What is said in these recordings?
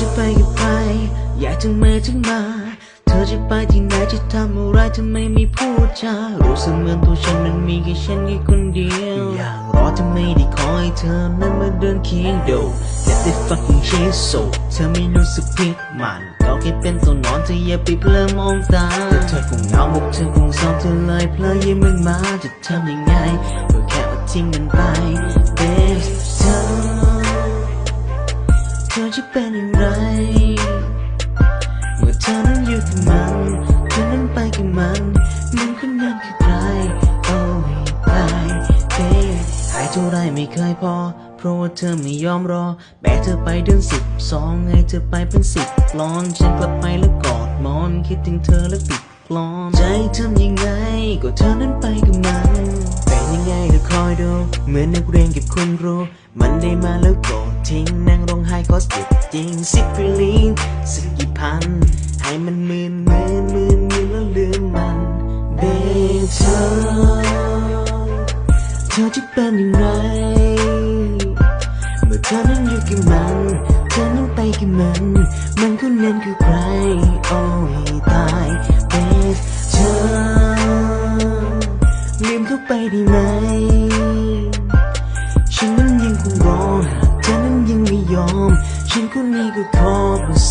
กับใครอยากจะมาจะมา เธอจะไปที่ไหนจะทำอะไรทำไมไม่พูดจารู้สึกเหมือนตัวฉันนั้นมีแค่ฉันแค่คนเดียว อยากรอจะไม่ได้คอยเธอนั้นมาเดินเคียงโดด Let the fucking shit so เธอไม่รู้สึกผิดมันก็แค่เป็นตัวนอนเธออย่าไปเพลิมองตาแต่เธอคงเหงาบุกเธอคงเศร้าเธอเลยเพลอยิ้มมึงมาจะทำยังไงก็แค่ว่าทิ้งมันไป Babe เธอเธอจะเป็นอย่างายเท่าไรไม่เคยพอ เพราะว่าเธอไม่ยอมรอ แบกเธอไปเดือนสิบสองให้เธอไปเป็นสิบกลอน ฉันกลับไปแล้วกอดมอน คิดถึงเธอแล้วติดกลอน ใจทำยังไง ก็เธอนั้นไปกับมันเป็นยังไงเธอคอยดู เหมือนนักเรียนกับคุณครูมันได้มาแล้วกรธทิ้งนั่งร้องไห้ก็เจ็บจริงสิบฟิลิงสักกี่พันให้มันหมื่น ธอจะเป็นอย่างไร เมื่อเธอนั้นอยู่กับมัน เธอนั้นไปกับมัน มันคนนั้นคือใคร โอ้ยตายเบเธอลืมเขาไปได้ไหม ฉันนั้นยังคงรอเธอนั้นยังไม่ยอม ฉันคนนี้ก็ขอ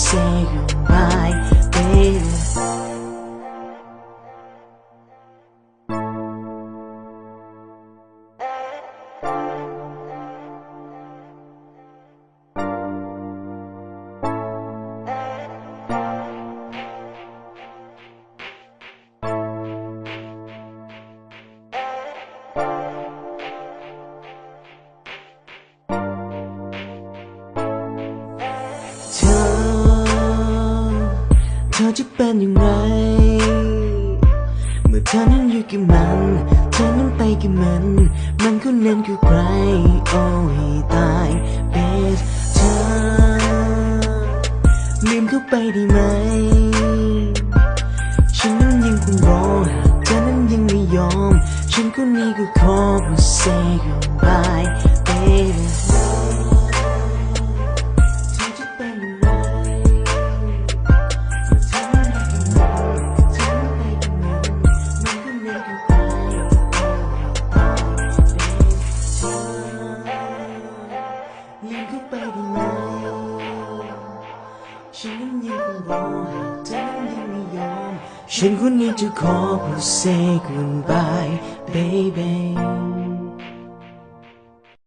say goodbye ธอจะเป็นอย่างไร เมื่อเธอนั้นอยู่กับมัน เธอนั้นไปกับมัน มันคนนั้นคือใคร โอ้ยตายเบสเธอลืมเขาไปได้ไหม ฉันนั้นยังคงรอ เธอนั้นยังไม่ยอม ฉันคนนี้ก็ขอ say goodbye ฉันนั้นยังคงรอหากเธอนั้นยังไม่ยอม ฉันคนนี้จะขอ say goodbye baby